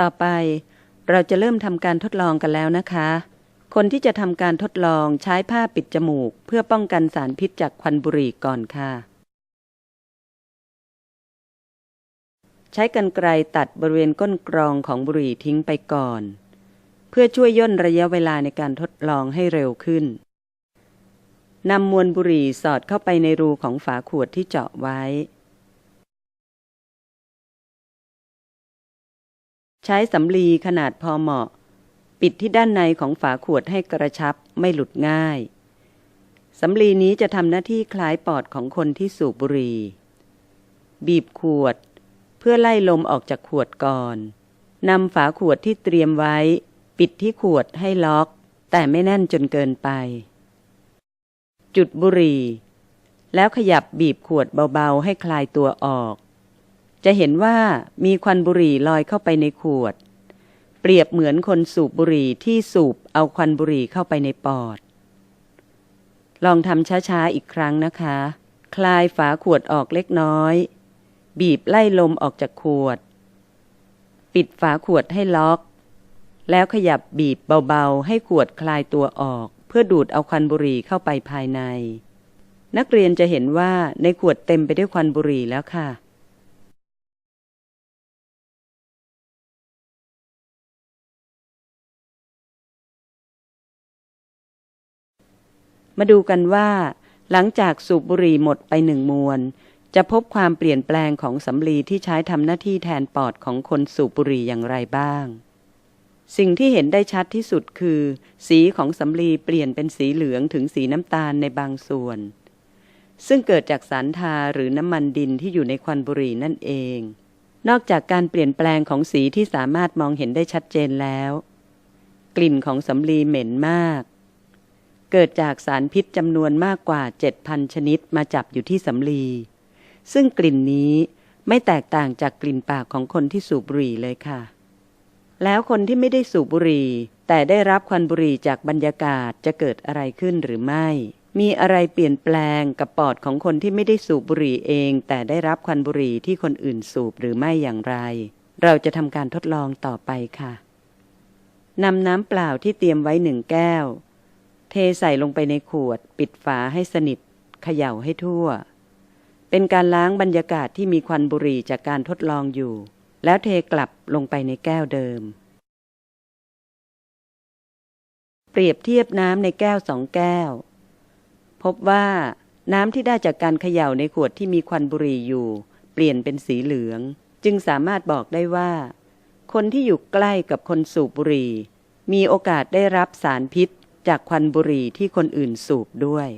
ต่อไปเราจะเริ่มทำการทดลองกันแล้วนะคะ คนที่จะทำการทดลองใช้ผ้าปิดจมูก เพื่อป้องกันสารพิษจากควันบุหรี่ก่อนค่ะ ใช้กรรไกรตัดบริเวณก้นกรองของบุหรี่ทิ้งไปก่อน เพื่อช่วยย่นระยะเวลาในการทดลองให้เร็วขึ้นนำมวลบุหรี่สอดเข้าไปในรูของฝาขวดที่เจาะไว้ ช้สำลีขนาดพอเหมาะ ปิดที่ด้านในของฝาขวดให้กระชับไม่หลุดง่ายสำลีนี้จะทำหน้าที่คล้ายปอดของคนที่สูบบุหรี่บีบขวด เพื่อไล่ลมออกจากขวดก่อนนำฝาขวดที่เตรียมไว้ ปิดที่ขวดให้ล็อก แต่ไม่แน่นจนเกินไป จุดบุหรี่ แล้วขยับบีบขวดเบาๆให้คลายตัวออก จะเห็นว่ามีควันบุหรี่ลอยเข้าไปในขวด เปรียบเหมือนคนสูบบุหรี่ที่สูบเอาควันบุหรี่เข้าไปในปอด ลองทำช้าๆอีกครั้งนะคะ คลายฝาขวดออกเล็กน้อย บีบไล่ลมออกจากขวด ปิดฝาขวดให้ล็อก แล้วขยับบีบเบาๆ ให้ขวดคลายตัวออก เพื่อดูดเอาควันบุหรี่เข้าไปภายใน นักเรียนจะเห็นว่าในขวดเต็มไปด้วยควันบุหรี่แล้วค่ะ มาดูกันว่า หลังจากสูบบุหรี่หมดไปหนึ่งมวน จะพบความเปลี่ยนแปลงของสำลีที่ใช้ทำหน้าที่แทนปอดของคนสูบบุหรี่อย่างไรบ้าง สิ่งที่เห็นได้ชัดที่สุดคือ สีของสำลีเปลี่ยนเป็นสีเหลืองถึงสีน้ำตาลในบางส่วน ซึ่งเกิดจากสารทาหรือน้ำมันดินที่อยู่ในควันบุหรี่นั่นเอง นอกจากการเปลี่ยนแปลงของสีที่สามารถมองเห็นได้ชัดเจนแล้ว กลิ่นของสำลีเหม็นมาก เกิดจากสารพิษจำนวนมากกว่า 7,000 ชนิดมาจับอยู่ที่สำลี ซึ่งกลิ่นนี้ไม่แตกต่างจากกลิ่นปากของคนที่สูบบุหรี่เลยค่ะ แล้วคนที่ไม่ได้สูบบุหรี่ แต่ได้รับควันบุหรี่จากบรรยากาศจะเกิดอะไรขึ้นหรือไม่ มีอะไรเปลี่ยนแปลงกับปอดของคนที่ไม่ได้สูบบุหรี่เอง แต่ได้รับควันบุหรี่ที่คนอื่นสูบหรือไม่อย่างไร เราจะทำการทดลองต่อไปค่ะนำน้ำเปล่าที่เตรียมไว้หนึ่งแก้ว เทใส่ลงไปในขวด ปิดฝาให้สนิทเขย่าให้ทั่ว เป็นการล้างบรรยากาศที่มีควันบุหรี่จากการทดลองอยู่ แล้วเทกลับลงไปในแก้วเดิม เปรียบเทียบน้ำในแก้วสองแก้ว พบว่าน้ำที่ได้จากการเขย่าในขวดที่มีควันบุหรี่อยู่ เปลี่ยนเป็นสีเหลือง จึงสามารถบอกได้ว่า คนที่อยู่ใกล้กับคนสูบบุหรี่ มีโอกาสได้รับสารพิษ จากควันบุหรี่ที่คนอื่นสูบด้วย